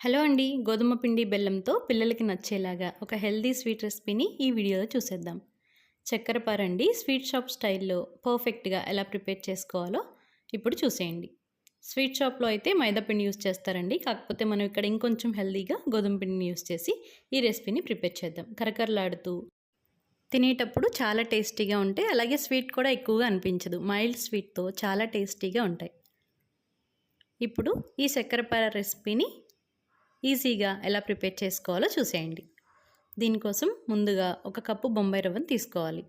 Hello అండి గోధుమ పిండి బెల్లంతో పిల్లలకి నచ్చేలాగా ఒక హెల్దీ స్వీట్ రెసిపీని ఈ వీడియోలో చూసేద్దాం. చక్కెర పారండి స్వీట్ షాప్ స్టైల్లో పర్ఫెక్ట్గా ఎలా ప్రిపేర్ చేసుకోవాలో ఇప్పుడు చూసేయండి. స్వీట్ షాప్లో అయితే మైదా పిండి యూస్ చేస్తారండి కాకపోతే మనం ఇక్కడ ఇంకొంచెం హెల్దీగా గోధుమ పిండిని యూస్ చేసి ఈ రెసిపీని ప్రిపేర్ చేద్దాం. కరకరలాడుతూ తినేటప్పుడు చాలా టేస్టీగా ఉంటాయి అలాగే స్వీట్ కూడా ఎక్కువగా అనిపించదు మైల్డ్ స్వీట్తో చాలా టేస్టీగా ఉంటాయి. ఇప్పుడు ఈ చక్కెరపార రెసిపీని ఈజీగా ఎలా ప్రిపేర్ చేసుకోవాలో చూసేయండి. దీనికోసం ముందుగా ఒక కప్పు బొంబాయి రవ్వను తీసుకోవాలి.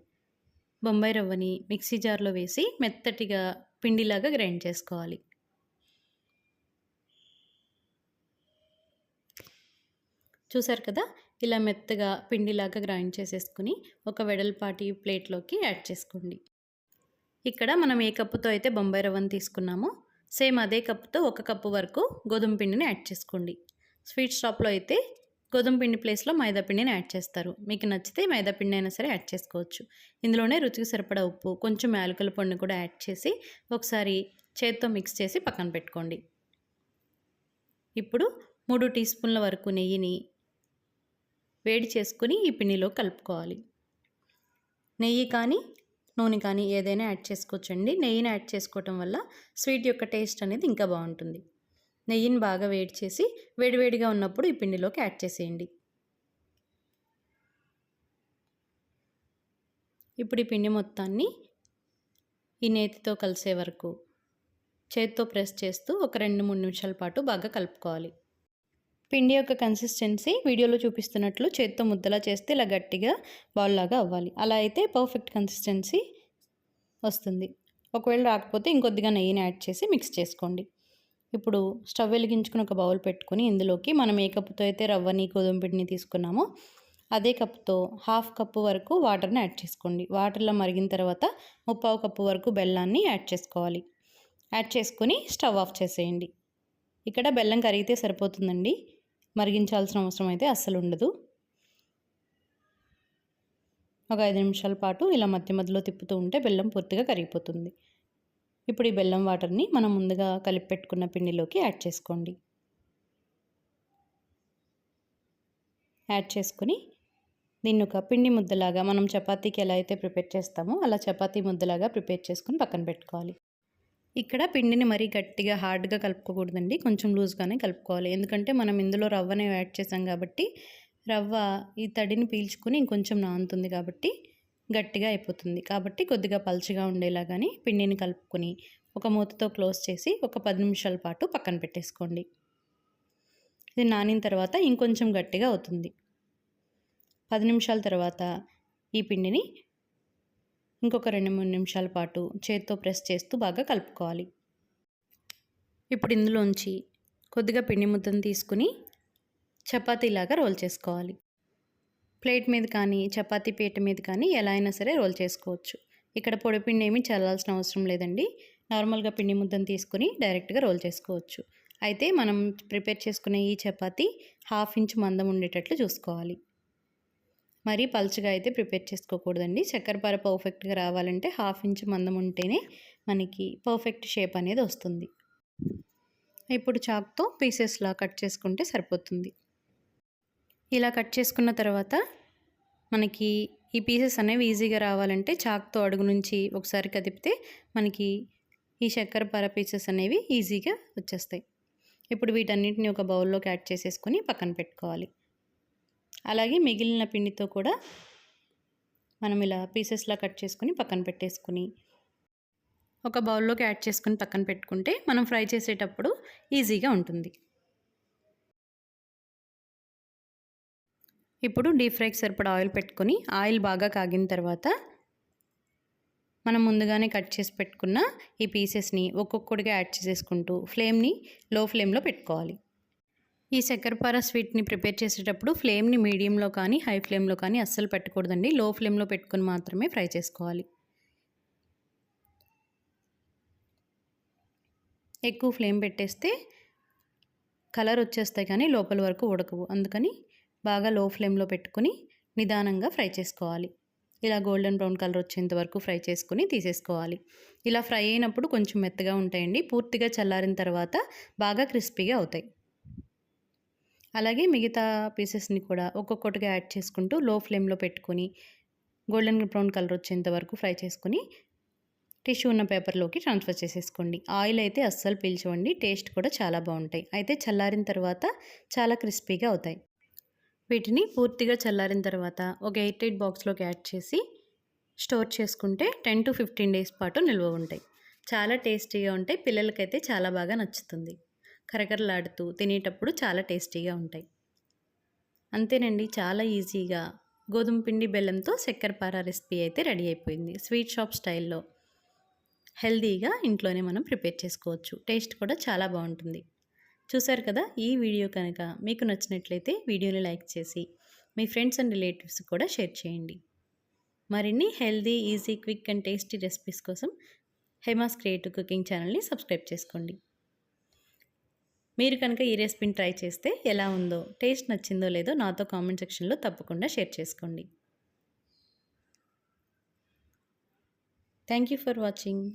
బొంబాయి రవ్వని మిక్సీ జార్లో వేసి మెత్తటిగా పిండిలాగా గ్రైండ్ చేసుకోవాలి. చూసారు కదా? ఇలా మెత్తగా పిండిలాగా గ్రైండ్ చేసేసుకుని ఒక వెడల్పాటి ప్లేట్లోకి యాడ్ చేసుకోండి. ఇక్కడ మనం ఏ కప్పుతో అయితే బొంబాయి రవ్వను తీసుకున్నామో సేమ్ అదే కప్పుతో ఒక కప్పు వరకు గోధుమ పిండిని యాడ్ చేసుకోండి. స్వీట్ షాప్లో అయితే గోధుమ పిండి ప్లేస్లో మైదా పిండిని యాడ్ చేస్తారు. మీకు నచ్చితే మైదా పిండి అయినా సరే యాడ్ చేసుకోవచ్చు. ఇందులోనే రుచికి సరిపడా ఉప్పు కొంచెం యాలకుల పొడిని కూడా యాడ్ చేసి ఒకసారి చేత్తో మిక్స్ చేసి పక్కన పెట్టుకోండి. ఇప్పుడు మూడు టీ స్పూన్ల వరకు నెయ్యిని వేడి చేసుకుని ఈ పిండిలో కలుపుకోవాలి. నెయ్యి కానీ నూనె కానీ ఏదైనా యాడ్ చేసుకోవచ్చండి. నెయ్యిని యాడ్ చేసుకోవటం వల్ల స్వీట్ యొక్క టేస్ట్ అనేది ఇంకా బాగుంటుంది. నెయ్యిని బాగా వేడి చేసి వేడివేడిగా ఉన్నప్పుడు ఈ పిండిలోకి యాడ్ చేసేయండి. ఇప్పుడు ఈ పిండి మొత్తాన్ని ఈ నేతితో కలిసే వరకు చేతితో ప్రెస్ చేస్తూ ఒక రెండు మూడు నిమిషాల పాటు బాగా కలుపుకోవాలి. పిండి యొక్క కన్సిస్టెన్సీ వీడియోలో చూపిస్తున్నట్లు చేతితో ముద్దలా చేస్తే ఇలా గట్టిగా బౌల్ లాగా అవ్వాలి. అలా అయితే పర్ఫెక్ట్ కన్సిస్టెన్సీ వస్తుంది. ఒకవేళ రాకపోతే ఇంకొద్దిగా నెయ్యిని యాడ్ చేసి మిక్స్ చేసుకోండి. ఇప్పుడు స్టవ్ వెలిగించుకుని ఒక బౌల్ పెట్టుకుని ఇందులోకి మనం ఏ కప్పుతో అయితే రవ్వని గోధుమ పిండిని తీసుకున్నామో అదే కప్తో హాఫ్ కప్పు వరకు వాటర్ని యాడ్ చేసుకోండి. వాటర్లో మరిగిన తర్వాత ముప్పావు కప్పు వరకు బెల్లాన్ని యాడ్ చేసుకోవాలి. యాడ్ చేసుకుని స్టవ్ ఆఫ్ చేసేయండి. ఇక్కడ బెల్లం కరిగితే సరిపోతుందండి. మరిగించాల్సిన అవసరం అయితే అస్సలు ఉండదు. ఒక ఐదు నిమిషాల పాటు ఇలా మధ్య మధ్యలో తిప్పుతూ ఉంటే బెల్లం పూర్తిగా కరిగిపోతుంది. ఇప్పుడు ఈ బెల్లం వాటర్ని మనం ముందుగా కలిపి పెట్టుకున్న పిండిలోకి యాడ్ చేసుకోండి. యాడ్ చేసుకుని దీన్ని ఒక పిండి ముద్దలాగా మనం చపాతీకి ఎలా అయితే ప్రిపేర్ చేస్తామో అలా చపాతీ ముద్దలాగా ప్రిపేర్ చేసుకుని పక్కన పెట్టుకోవాలి. ఇక్కడ పిండిని మరీ గట్టిగా హార్డ్గా కలుపుకోకూడదండి. కొంచెం లూజ్గానే కలుపుకోవాలి. ఎందుకంటే మనం ఇందులో రవ్వనే యాడ్ చేసాం కాబట్టి రవ్వ ఈ తడిని పీల్చుకుని ఇంకొంచెం నానుతుంది కాబట్టి గట్టిగా అయిపోతుంది. కాబట్టి కొద్దిగా పలుచగా ఉండేలాగాని పిండిని కలుపుకొని ఒక మూతతో క్లోజ్ చేసి ఒక పది నిమిషాల పాటు పక్కన పెట్టేసుకోండి. ఇది నానిన తర్వాత ఇంకొంచెం గట్టిగా అవుతుంది. పది నిమిషాల తర్వాత ఈ పిండిని ఇంకొక రెండు మూడు నిమిషాల పాటు చేతితో ప్రెస్ చేస్తూ బాగా కలుపుకోవాలి. ఇప్పుడు ఇందులోంచి కొద్దిగా పిండి ముద్దను తీసుకుని చపాతీలాగా రోల్ చేసుకోవాలి. ప్లేట్ మీద కానీ చపాతీ పీట మీద కానీ ఎలా అయినా సరే రోల్ చేసుకోవచ్చు. ఇక్కడ పొడిపిండి ఏమీ చల్లాల్సిన అవసరం లేదండి. నార్మల్గా పిండి ముద్దను తీసుకుని డైరెక్ట్గా రోల్ చేసుకోవచ్చు. అయితే మనం ప్రిపేర్ చేసుకునే ఈ చపాతీ హాఫ్ ఇంచ్ మందం ఉండేటట్లు చూసుకోవాలి. మరీ పలుచగా అయితే ప్రిపేర్ చేసుకోకూడదండి. చక్కెరపార పర్ఫెక్ట్గా రావాలంటే హాఫ్ ఇంచ్ మందం ఉంటేనే మనకి పర్ఫెక్ట్ షేప్ అనేది వస్తుంది. ఇప్పుడు చాక్తో పీసెస్లా కట్ చేసుకుంటే సరిపోతుంది. ఇలా కట్ చేసుకున్న తర్వాత మనకి ఈ పీసెస్ అనేవి ఈజీగా రావాలంటే చాక్తో అడుగు నుంచి ఒకసారి కదిపితే మనకి ఈ చక్కెర పర పీసెస్ అనేవి ఈజీగా వచ్చేస్తాయి. ఇప్పుడు వీటన్నిటిని ఒక బౌల్లోకి యాడ్ చేసేసుకొని పక్కన పెట్టుకోవాలి. అలాగే మిగిలిన పిండితో కూడా మనం ఇలా పీసెస్లా కట్ చేసుకుని పక్కన పెట్టేసుకుని ఒక బౌల్లోకి యాడ్ చేసుకుని పక్కన పెట్టుకుంటే మనం ఫ్రై చేసేటప్పుడు ఈజీగా ఉంటుంది. ఇప్పుడు డీప్ ఫ్రైకి సరిపడా ఆయిల్ పెట్టుకొని ఆయిల్ బాగా కాగిన తర్వాత మనం ముందుగానే కట్ చేసి పెట్టుకున్న ఈ పీసెస్ని ఒక్కొక్కటిగా యాడ్ చేసేసుకుంటూ ఫ్లేమ్ని లో ఫ్లేమ్లో పెట్టుకోవాలి. ఈ చక్కెరపార స్వీట్ని ప్రిపేర్ చేసేటప్పుడు ఫ్లేమ్ని మీడియంలో కానీ హై ఫ్లేమ్లో కానీ అస్సలు పెట్టకూడదండి. లో ఫ్లేమ్లో పెట్టుకుని మాత్రమే ఫ్రై చేసుకోవాలి. ఎక్కువ ఫ్లేమ్ పెట్టేస్తే కలర్ వచ్చేస్తాయి కానీ లోపల వరకు ఉడకవు. అందుకని బాగా లో ఫ్లేమ్లో పెట్టుకుని నిదానంగా ఫ్రై చేసుకోవాలి. ఇలా గోల్డెన్ బ్రౌన్ కలర్ వచ్చేంత వరకు ఫ్రై చేసుకుని తీసేసుకోవాలి. ఇలా ఫ్రై అయినప్పుడు కొంచెం మెత్తగా ఉంటాయండి. పూర్తిగా చల్లారిన తర్వాత బాగా క్రిస్పీగా అవుతాయి. అలాగే మిగతా పీసెస్ని కూడా ఒక్కొక్కటిగా యాడ్ చేసుకుంటూ లో ఫ్లేమ్లో పెట్టుకొని గోల్డెన్ బ్రౌన్ కలర్ వచ్చేంత వరకు ఫ్రై చేసుకొని టిష్యూ ఉన్న పేపర్లోకి ట్రాన్స్ఫర్ చేసేసుకోండి. ఆయిల్ అయితే అస్సలు పీల్చవండి. టేస్ట్ కూడా చాలా బాగుంటాయి. అయితే చల్లారిన తర్వాత చాలా క్రిస్పీగా అవుతాయి. వీటిని పూర్తిగా చల్లారిన తర్వాత ఒక ఎయిట్ ఎయిట్ బాక్స్లోకి యాడ్ చేసి స్టోర్ చేసుకుంటే టెన్ టు ఫిఫ్టీన్ డేస్ పాటు నిల్వ ఉంటాయి. చాలా టేస్టీగా ఉంటాయి. పిల్లలకైతే చాలా బాగా నచ్చుతుంది. కరకరలాడుతూ తినేటప్పుడు చాలా టేస్టీగా ఉంటాయి. అంతేనండి. చాలా ఈజీగా గోధుమ పిండి బెల్లంతో చక్కెరపార రెసిపీ అయితే రెడీ అయిపోయింది. స్వీట్ షాప్ స్టైల్లో హెల్తీగా ఇంట్లోనే మనం ప్రిపేర్ చేసుకోవచ్చు. టేస్ట్ కూడా చాలా బాగుంటుంది. చూశారు కదా ఈ వీడియో కనుక మీకు నచ్చినట్లయితే వీడియోని లైక్ చేసి మీ ఫ్రెండ్స్ అండ్ రిలేటివ్స్ కూడా షేర్ చేయండి. మరిన్ని healthy easy quick and tasty recipes కోసం హేమాస్ క్రియేటివ్ కుకింగ్ ఛానల్ని సబ్స్క్రైబ్ చేసుకోండి. మీరు కనుక ఈ రెసిపీని ట్రై చేస్తే ఎలా ఉందో టేస్ట్ నచ్చిందో లేదో నాతో కామెంట్ సెక్షన్లో తప్పకుండా షేర్ చేసుకోండి. Thank you for watching.